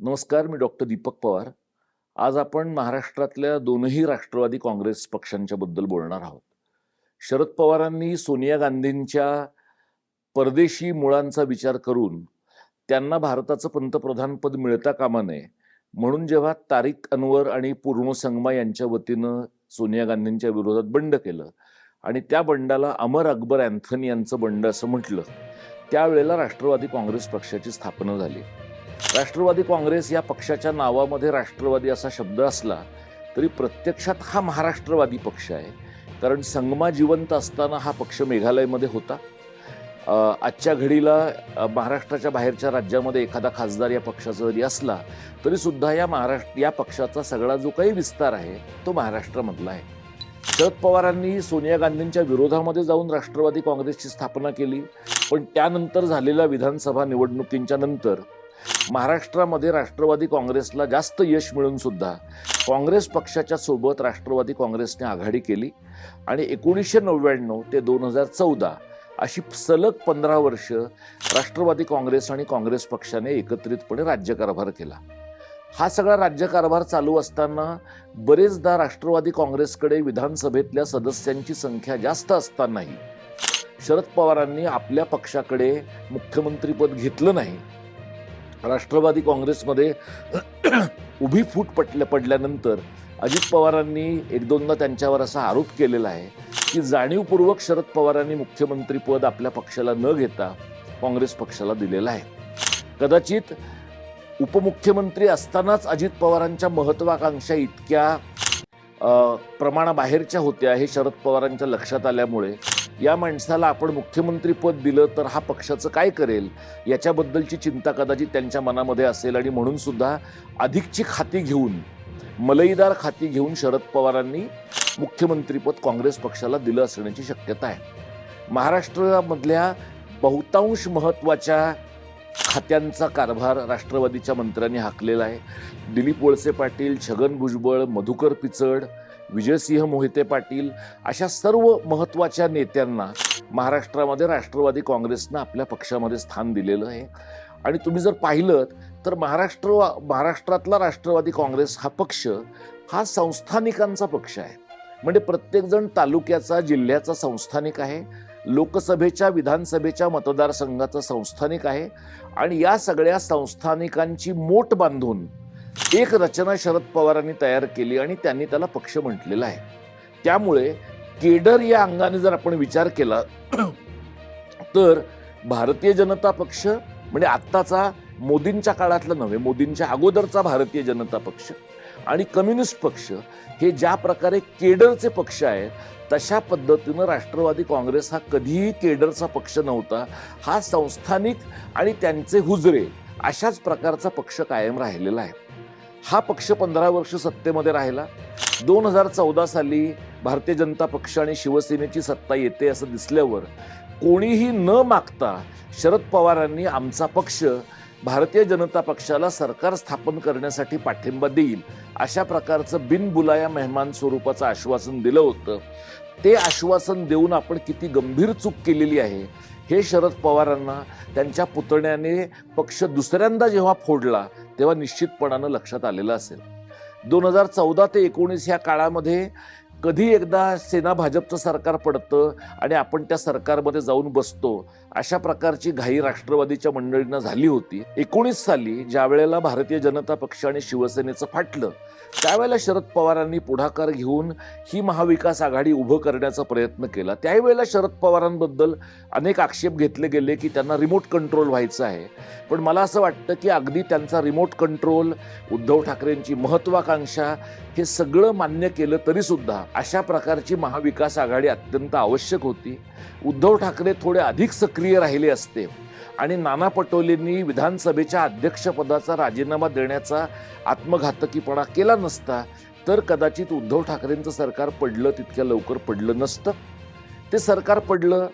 नमस्कार मी डॉक्टर दीपक पवार. आज आपण महाराष्ट्रातल्या दोनही राष्ट्रवादी काँग्रेस पक्षांच्या बद्दल बोलणार आहोत. शरद पवारांनी सोनिया गांधींच्या परदेशी मुळांचा विचार करून त्यांना भारताचं पंतप्रधानपद मिळता कामा नये म्हणून जेव्हा तारिक अनवर आणि पूर्ण संगमा यांच्या वतीनं सोनिया गांधींच्या विरोधात बंड केलं आणि त्या बंडाला अमर अकबर अँथनी यांचं बंड असं म्हटलं त्यावेळेला राष्ट्रवादी काँग्रेस पक्षाची स्थापना झाली. राष्ट्रवादी काँग्रेस या पक्षाच्या नावामध्ये राष्ट्रवादी असा शब्द असला तरी प्रत्यक्षात हा महाराष्ट्रवादी पक्ष आहे. कारण संगमा जिवंत असताना हा पक्ष मेघालयमध्ये होता. आजच्या घडीला महाराष्ट्राच्या बाहेरच्या राज्यामध्ये एखादा खासदार या पक्षाचा जरी असला तरीसुद्धा या महाराष्ट्र या पक्षाचा सगळा जो काही विस्तार आहे तो महाराष्ट्रामधला आहे. शरद पवारांनी सोनिया गांधींच्या विरोधामध्ये जाऊन राष्ट्रवादी काँग्रेसची स्थापना केली. पण त्यानंतर झालेल्या विधानसभा निवडणुकींच्या नंतर महाराष्ट्रामध्ये राष्ट्रवादी काँग्रेसला जास्त यश मिळून सुद्धा काँग्रेस पक्षाच्या सोबत राष्ट्रवादी काँग्रेसने आघाडी केली. आणि एकोणीसशे नव्याण्णव ते दोन हजार चौदा अशी सलग पंधरा वर्ष राष्ट्रवादी काँग्रेस आणि काँग्रेस पक्षाने एकत्रितपणे राज्यकारभार केला. हा सगळा राज्यकारभार चालू असताना बरेचदा राष्ट्रवादी काँग्रेसकडे विधानसभेतल्या सदस्यांची संख्या जास्त असतानाही शरद पवारांनी आपल्या पक्षाकडे मुख्यमंत्रीपद घेतलं नाही. राष्ट्रवादी काँग्रेसमध्ये उभी फूट पटल्या पडल्यानंतर अजित पवारांनी एक दोनदा त्यांच्यावर असा आरोप केलेला आहे की जाणीवपूर्वक शरद पवारांनी मुख्यमंत्रीपद आपल्या पक्षाला न घेता काँग्रेस पक्षाला दिलेलं आहे. कदाचित उपमुख्यमंत्री असतानाच अजित पवारांच्या महत्वाकांक्षा इतक्या प्रमाणाबाहेरच्या होत्या हे शरद पवारांच्या लक्षात आल्यामुळे या माणसाला आपण मुख्यमंत्रीपद दिलं तर हा पक्षाचं काय करेल? याच्याबद्दलची चिंता कदाचित त्यांच्या मनामध्ये असेल आणि म्हणून सुद्धा अधिकची खाती घेऊन मलईदार खाती घेऊन शरद पवारांनी मुख्यमंत्रीपद काँग्रेस पक्षाला दिलं असण्याची शक्यता आहे. महाराष्ट्रामधल्या बहुतांश महत्त्वाच्या खात्यांचा कारभार राष्ट्रवादीच्या मंत्र्यांनी हाकलेला आहे. दिलीप वळसे पाटील छगन भुजबळ मधुकर पिचड विजयसिंह मोहिते पाटील अशा सर्व महत्त्वाच्या नेत्यांना महाराष्ट्रामध्ये राष्ट्रवादी काँग्रेसनं आपल्या पक्षामध्ये स्थान दिलेलं आहे. आणि तुम्ही जर पाहिलं तर महाराष्ट्र महाराष्ट्रातला राष्ट्रवादी काँग्रेस हा पक्ष हा संस्थानिकांचा पक्ष आहे. म्हणजे प्रत्येकजण तालुक्याचा जिल्ह्याचा संस्थानिक आहे. लोकसभेच्या विधानसभेच्या मतदारसंघाचा संस्थानिक आहे. आणि या सगळ्या संस्थानिकांची मोट बांधून एक रचना शरद पवारांनी तयार केली आणि त्यांनी त्याला पक्ष म्हटलेला आहे. त्यामुळे केडर या अंगाने जर आपण विचार केला तर भारतीय जनता पक्ष म्हणजे आत्ताचा मोदींच्या काळातला नव्हे मोदींच्या अगोदरचा भारतीय जनता पक्ष आणि कम्युनिस्ट पक्ष हे ज्या प्रकारे केडरचे पक्ष आहेत तशा पद्धतीनं राष्ट्रवादी काँग्रेस हा कधीही केडरचा पक्ष नव्हता. हा संस्थानिक आणि त्यांचे हुजरे अशाच प्रकारचा पक्ष कायम राहिलेला आहे. हा पक्ष पंधरा वर्ष सत्तेमध्ये राहिला. दोन हजार चौदा साली भारतीय जनता पक्ष आणि शिवसेनेची सत्ता येते असं दिसल्यावर कोणीही न मागता शरद पवारांनी आमचा पक्ष भारतीय जनता पक्षाला सरकार स्थापन करण्यासाठी पाठिंबा देईल अशा प्रकारचं बिनबुलाया मेहमान स्वरूपाचं आश्वासन दिलं होतं. ते आश्वासन देऊन आपण किती गंभीर चूक केलेली आहे हे शरद पवारांना त्यांच्या पुतण्याने पक्ष दुसऱ्यांदा जेव्हा फोडला तेव्हा निश्चितपणानं लक्षात आलेलं असेल. दोन हजार चौदा ते एकोणीस या काळामध्ये कधी एकदा सेना भाजपचं सरकार पडतं आणि आपण त्या सरकारमध्ये जाऊन बसतो अशा प्रकारची घाई राष्ट्रवादीच्या मंडळींना झाली होती. एकोणीस साली ज्या वेळेला भारतीय जनता पक्ष आणि शिवसेनेचं फाटलं त्यावेळेला शरद पवारांनी पुढाकार घेऊन ही महाविकास आघाडी उभं करण्याचा प्रयत्न केला. त्यावेळेला शरद पवारांबद्दल अनेक आक्षेप घेतले गेले की त्यांना रिमोट कंट्रोल व्हायचं आहे. पण मला असं वाटतं की अगदी त्यांचा रिमोट कंट्रोल उद्धव ठाकरेंची महत्वाकांक्षा हे सगळं मान्य केलं तरीसुद्धा अशा प्रकारची महाविकास आघाडी अत्यंत आवश्यक होती. उद्धव ठाकरे थोडे अधिक सक्रिय राहिले असते आणि नाना पटोलेंनी विधानसभेच्या अध्यक्षपदाचा राजीनामा देण्याचा आत्मघातकीपणा केला नसता तर कदाचित उद्धव ठाकरेंचं सरकार पडलं तितक्या लवकर पडलं नसतं. ते सरकार पडलं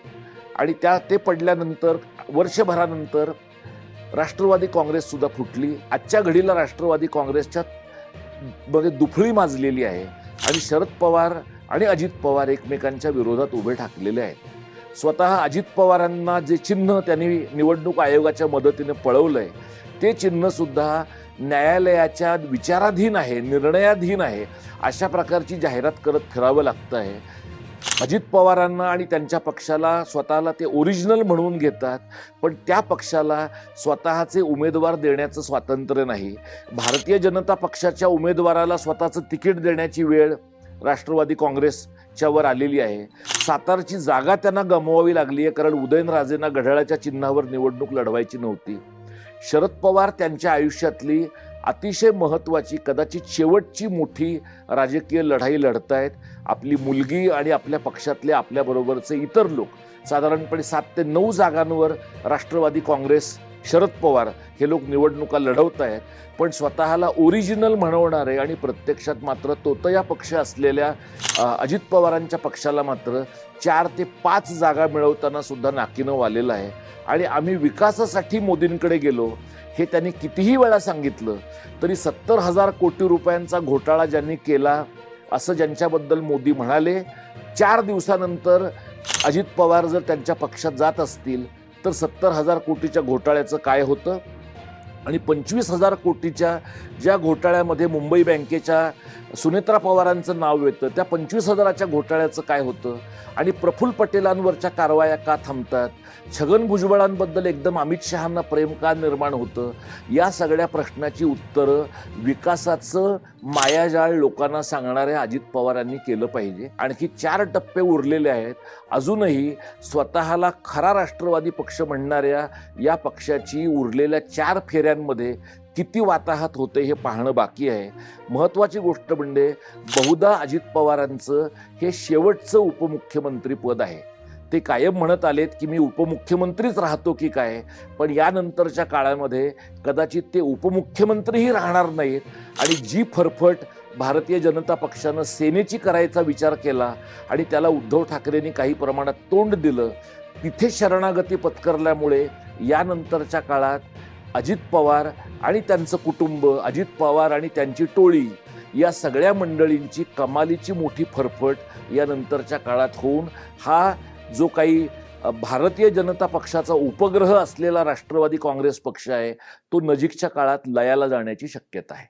आणि त्या ते पडल्यानंतर वर्षभरानंतर राष्ट्रवादी काँग्रेससुद्धा फुटली. आजच्या घडीला राष्ट्रवादी काँग्रेसच्या मध्ये दुफळी माजलेली आहे आणि शरद पवार आणि अजित पवार एकमेकांच्या विरोधात उभे ठाकलेले आहेत. स्वतः अजित पवारांना जे चिन्ह त्यांनी निवडणूक आयोगाच्या मदतीने पळवलंय ते चिन्ह सुद्धा न्यायालयाच्या विचाराधीन आहे निर्णयाधीन आहे अशा प्रकारची जाहिरात करत फिरावं लागतं आहे अजित पवारांना आणि त्यांच्या पक्षाला स्वतःला ते ओरिजिनल म्हणून घेतात पण त्या पक्षाला स्वतःचे उमेदवार देण्याचं स्वातंत्र्य नाही. भारतीय जनता पक्षाच्या उमेदवाराला स्वतःचं तिकीट देण्याची वेळ राष्ट्रवादी काँग्रेसच्या वर आलेली आहे. सातारची जागा त्यांना गमवावी लागली आहे कारण उदयनराजेंना घड्याळाच्या चिन्हावर निवडणूक लढवायची नव्हती. शरद पवार त्यांच्या आयुष्यातली अतिशय महत्त्वाची कदाचित शेवटची मोठी राजकीय लढाई लढतायत आपली मुलगी आणि आपल्या पक्षातले आपल्याबरोबरचे इतर लोक साधारणपणे सात ते नऊ जागांवर राष्ट्रवादी काँग्रेस शरद पवार हे लोक निवडणुका लढवत आहेत. पण स्वतःला ओरिजिनल म्हणवणारे आणि प्रत्यक्षात मात्र तोतया पक्ष असलेल्या अजित पवारांच्या पक्षाला मात्र चार ते पाच जागा मिळवताना सुद्धा नाकीनं वालेलं आहे. आणि आम्ही विकासासाठी मोदींकडे गेलो हे त्यांनी कितीही वेळा सांगितलं तरी सत्तर हजार कोटी रुपयांचा घोटाळा ज्यांनी केला असं ज्यांच्याबद्दल मोदी म्हणाले चार दिवसानंतर अजित पवार जर त्यांच्या पक्षात जात असतील तर सत्तर हजार कोटीच्या घोटाळ्याचं काय होतं? आणि पंचवीस हजार कोटीच्या ज्या घोटाळ्यामध्ये मुंबई बँकेच्या सुनेत्रा पवारांचं नाव येतं त्या पंचवीस हजाराच्या घोटाळ्याचं काय होतं? आणि प्रफुल्ल पटेलांवरच्या कारवाया का थांबतात? छगन भुजबळांबद्दल एकदम अमित शहांना प्रेम का निर्माण होतं? या सगळ्या प्रश्नाची उत्तरं विकासाचं मायाजाळ लोकांना सांगणाऱ्या अजित पवारांनी केलं पाहिजे. आणखी चार टप्पे उरलेले आहेत. अजूनही स्वतःला खरा राष्ट्रवादी पक्ष म्हणणाऱ्या या पक्षाची उरलेल्या चार फेऱ्या फेऱ्यांमध्ये किती वाताहत होते हे पाहणं बाकी आहे. महत्त्वाची गोष्ट म्हणजे बहुधा अजित पवारांचं हे शेवटचं उपमुख्यमंत्री पद आहे. ते कायम म्हणत आलेत की मी उपमुख्यमंत्रीच राहतो की काय? पण यानंतरच्या काळामध्ये कदाचित ते उपमुख्यमंत्रीही राहणार नाहीत. आणि जी फरफट भारतीय जनता पक्षानं सेनेची करायचा विचार केला आणि त्याला उद्धव ठाकरेंनी काही प्रमाणात तोंड दिलं तिथे शरणागती पत्करल्यामुळे यानंतरच्या काळात अजित पवार आणि त्यांचं कुटुंब अजित पवार आणि त्यांची टोळी या सगळ्या मंडळींची कमालीची मोठी फरफट यानंतरच्या काळात होऊन हा जो काही भारतीय जनता पक्षाचा उपग्रह असलेला राष्ट्रवादी काँग्रेस पक्ष आहे तो नजीकच्या काळात लयाला जाण्याची शक्यता आहे.